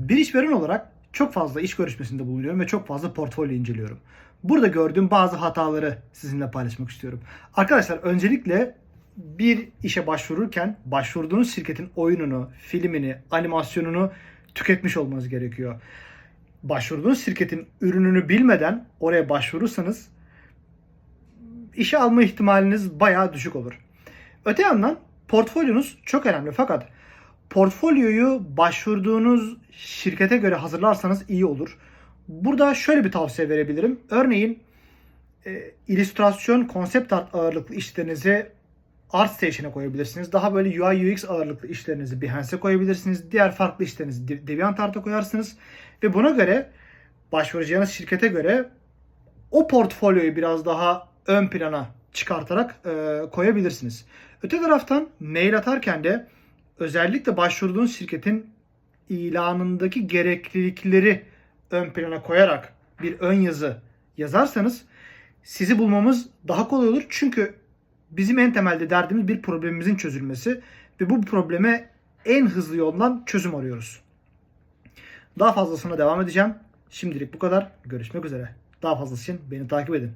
Bir işveren olarak çok fazla iş görüşmesinde bulunuyorum ve çok fazla portfolyo inceliyorum. Burada gördüğüm bazı hataları sizinle paylaşmak istiyorum. Arkadaşlar öncelikle bir işe başvururken başvurduğunuz şirketin oyununu, filmini, animasyonunu tüketmiş olmanız gerekiyor. Başvurduğunuz şirketin ürününü bilmeden oraya başvurursanız işe alma ihtimaliniz bayağı düşük olur. Öte yandan portfolyonuz çok önemli fakat portfolyoyu başvurduğunuz şirkete göre hazırlarsanız iyi olur. Burada şöyle bir tavsiye verebilirim. Örneğin e, illüstrasyon, konsept art ağırlıklı işlerinizi ArtStation'a koyabilirsiniz. Daha böyle UI UX ağırlıklı işlerinizi Behance'e koyabilirsiniz. Diğer farklı işlerinizi De- DeviantArt'a koyarsınız. Ve buna göre başvuracağınız şirkete göre o portfolyoyu biraz daha ön plana çıkartarak e, koyabilirsiniz. Öte taraftan mail atarken de özellikle başvurduğunuz şirketin ilanındaki gereklilikleri ön plana koyarak bir ön yazı yazarsanız sizi bulmamız daha kolay olur. Çünkü bizim en temelde derdimiz bir problemimizin çözülmesi ve bu probleme en hızlı yoldan çözüm arıyoruz. Daha fazlasına devam edeceğim. Şimdilik bu kadar. Görüşmek üzere. Daha fazlası için beni takip edin.